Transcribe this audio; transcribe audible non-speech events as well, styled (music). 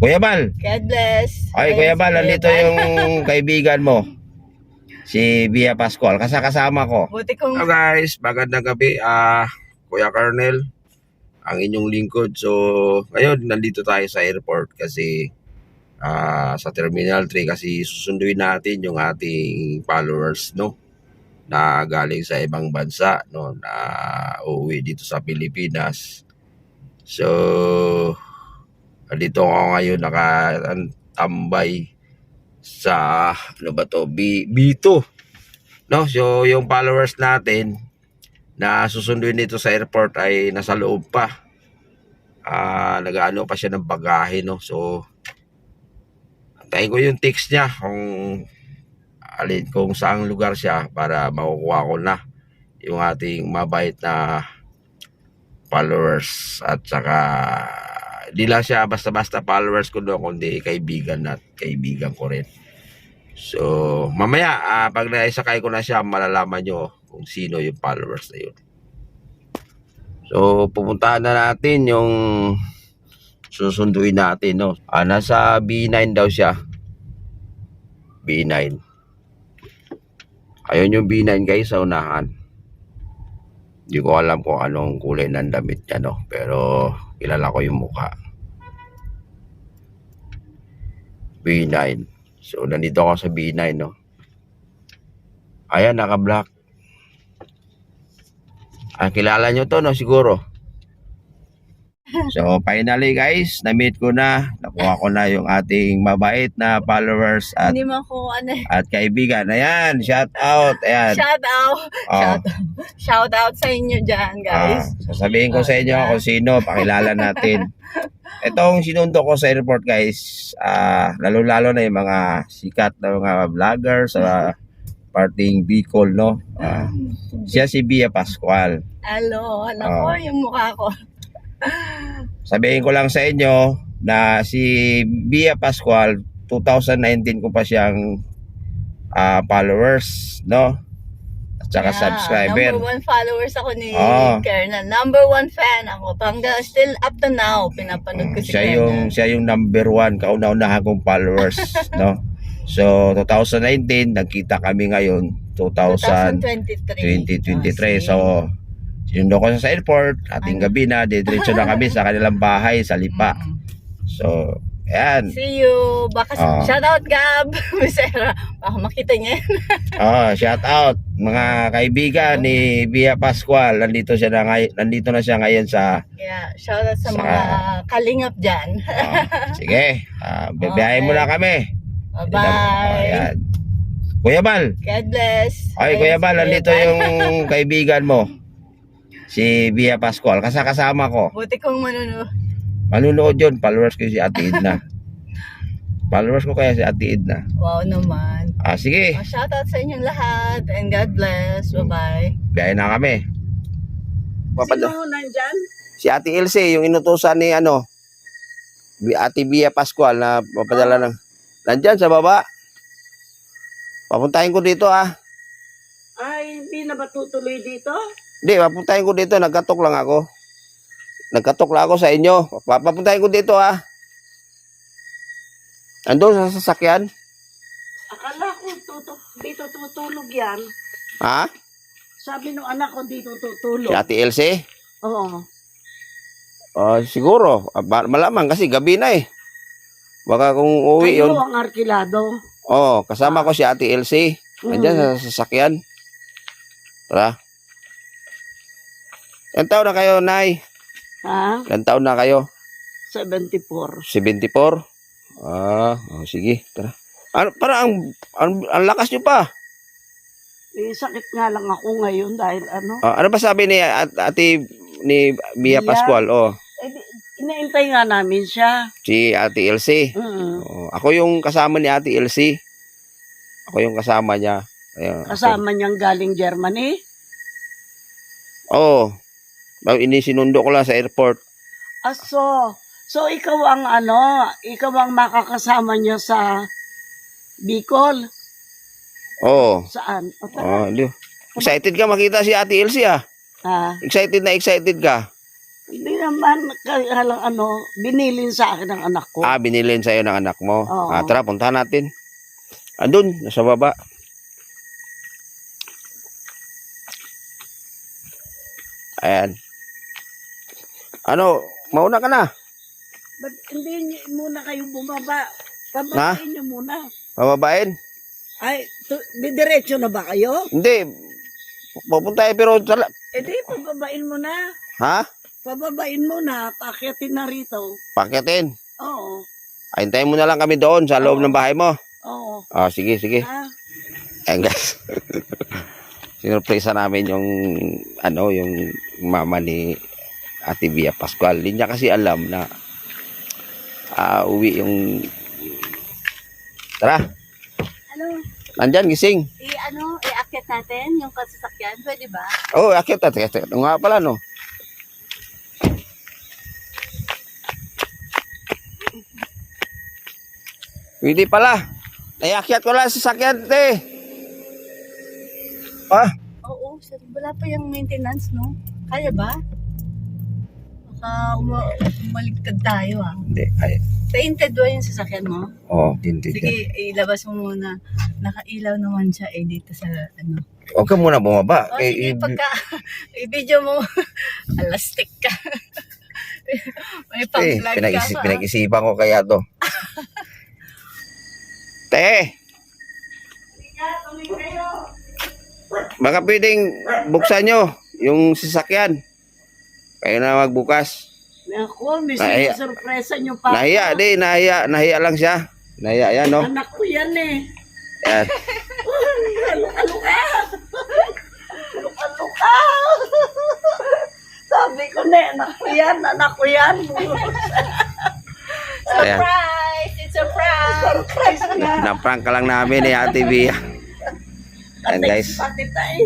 Kuya Bal. God bless. Ay, Kuya Bal, nandito yung (laughs) kaibigan mo. Si Bia Pascual. Kasakasama ko. Buti kong Hello guys, magandang gabi. Ah, Kuya Colonel, ang inyong lingkod. So, ngayon nandito tayo sa airport kasi ah, sa Terminal 3 kasi susunduin natin yung ating followers, no? Na galing sa ibang bansa, no? Na uuwi dito sa Pilipinas. So, nandito ako ngayon nakatambay sa ano ba to B, B2 no so yung followers natin na susunduin dito sa airport ay nasa loob pa. Ah nagaano pa siya ng bagahe no? So antayin ko yung text niya kung alin kung saang lugar siya para makukuha ko na yung ating mabait na followers at saka di lang siya basta-basta followers ko doon kundi kaibigan at kaibigan ko rin. So mamaya ah, pag naisakay ko na siya malalaman nyo kung sino yung followers na yun. So pupuntahan na natin yung susunduin natin no? Ah, nasa B9 daw siya. B9 ayun yung B9 guys sa unahan. Hindi ko alam kung anong kulay ng damit niya no? Pero kilala ko yung mukha. B9 so nandito ako sa B9 no? Ayan naka black ah, kilala nyo to no? Siguro so finally guys na-meet ko na nakuha ko na yung ating mabait na followers at hindi mo ako ano eh. at kaibigan ayan shout out ayan Shout out. Oh. Shout, shout out sa inyo dyan, Ah, guys. sasabihin ko sa inyo kung sino, pakilala natin. (laughs) Itong sinundo ko sa airport guys, ah, lalo-lalo na yung mga sikat na mga vlogger sa parting Bicol, no? Ah, siya si Bia Pascual. Hello. Ko Oh. yung mukha ko. Sabihin ko lang sa inyo na si Bia Pascual, 2019 ko pa siyang ah, followers, no? At saka Yeah, subscriber. Number one followers ako ni Oh. Kernel. Number one fan ako. Hanggang still up to now, pinapanood ko si siya Kernel. yung siya yung number one kauna-unahan kong followers (laughs) no so 2019 nagkita kami ngayon 2000 2023 2023. so sinundo ko sa airport ating gabi na didiretso na kami sa kanilang bahay sa Lipa so ayan See you. Baka Ah. shout out Gab. (laughs) Misera. Baka makita niya yan. oh (laughs) shout out mga kaibigan ni Bia Pascual nandito siya na ngay- nandito na siya ngayon sa Yeah, shout out sa Sa- mga kalingap dyan. oh, sige uh, bibiyahin mo Okay. na kami Bye-bye. Ayan. Kuya Bal God bless. Ay, Kuya Bal, nandito yung (laughs) kaibigan mo. Si Bia Pascual. Kasakasama ko. Buti kong manuno. Manunood yun. Followers ko si Ate Edna. (laughs) Followers ko kaya si Ate Edna. Wow naman. Ah, sige. Oh, shout out sa inyong lahat and God bless. Bye-bye. Biyahe na kami. Papada. Sino nandyan? Si Ate Ilse, yung inutusan ni ano, Ate Bia Pascual na papadala ng... Nandyan sa baba. Papuntahin ko dito ah. Ay, hindi na ba tutuloy dito? Hindi, papuntahin ko dito. Nagkatok lang ako. Nagkatok lang ako sa inyo. Pa- Papuntahin ko dito ah. Andun sa sasakyan. Akala ko tutu dito tutulog yan. Ha? Sabi ng anak ko dito Si tutulog. Ate Elsie? Oo. Oh, siguro. Ah, ba- Malamang kasi gabi na eh. Baka kung uwi Kayo yun. ang arkilado. Oh, kasama ko si Ate Elsie. Nandiyan Mm. sa sasakyan. Tara. Ilan taon na kayo, Nay? Ha? Ilan taon na kayo? 74. 74? Ah, oh, sige. Tara. Ano, para ang, ang, ang lakas nyo pa. Eh, sakit nga lang ako ngayon dahil ano. Ah, ano ba sabi ni at, Ate ni Mia Mia? Pascual? Oh, Eh, di- inaintay nga namin siya. si Ate Elsie. Mm. Oh, ako yung kasama ni Ate Elsie. Ako yung kasama niya. Ayun, ako. Kasama niyang galing Germany. Oo. Inisinundo ko lang sa airport. Aso. So, ikaw ang ano, ikaw ang makakasama niya sa Bicol. Oo. Saan? O, Oh, tara. di. Excited ka makita si Ate Elsie ah. Ha? Excited na excited ka. Hindi naman, kaya lang ano, binilin sa akin ng anak ko. Ah, binilin sa'yo ng anak mo. Oo. Ah, tara, puntahan natin. Andun, nasa baba. Ayan. Ano, mauna ka na. Ba't hindi muna kayo bumaba? Pababain niyo muna. Mababain? Ay, tu- didiretso na ba kayo? Hindi. Pupunta tayo pero. Eh di, pababain mo na. Ha? Pababain mo na, paakyatin na rito. Pakitin. Oo, Ay, Hintayin mo na lang kami doon sa loob ng bahay mo. oo. Ah, sige, sige. Ha? Ayan guys. (laughs) Sinurpresa namin yung ano, yung mama ni Ate Bia Pascual. Hindi niya kasi alam na ah, uwi yung Tara, Ano, nandyan, gising. i ano, i-akit natin yung kasasakyan, pwede ba? Oh, akit at akit. Ano nga pala, no? Hindi pala. Naiakyat ko lang sa sakyan, te. Ah, Oo, sir, wala pa yung maintenance, no? Kaya ba? Baka uma- umaligtad tayo, ah. hindi. Ay, Painted ba yung sasakyan mo? oh, hindi. Sige, ilabas mo muna. Nakailaw naman siya eh dito sa ano. Huwag ka muna bumaba. O Eh, sige, i- pagka (laughs) i-video mo, (laughs) alastik ka. (laughs) May eh, pang-vlog ka pinag-isip, pa. pinag-isipan ko kaya to. te, baka pwedeng buksan nyo yung sasakyan. Kayo na magbukas. Ako, may Nahiya. sorpresa niyo pa. Nahiya, di, nahiya, nahiya lang siya. Nahiya yan, no? Anak ko yan eh. Yan. Luka-luka. Luka-luka. Sabi ko na, anak ko yan, anak ko yan. (laughs) Surprise! It's a prank! Surprise na. Na-prank ka lang namin eh, Ate Bia. Ayan, guys. Pati tayo.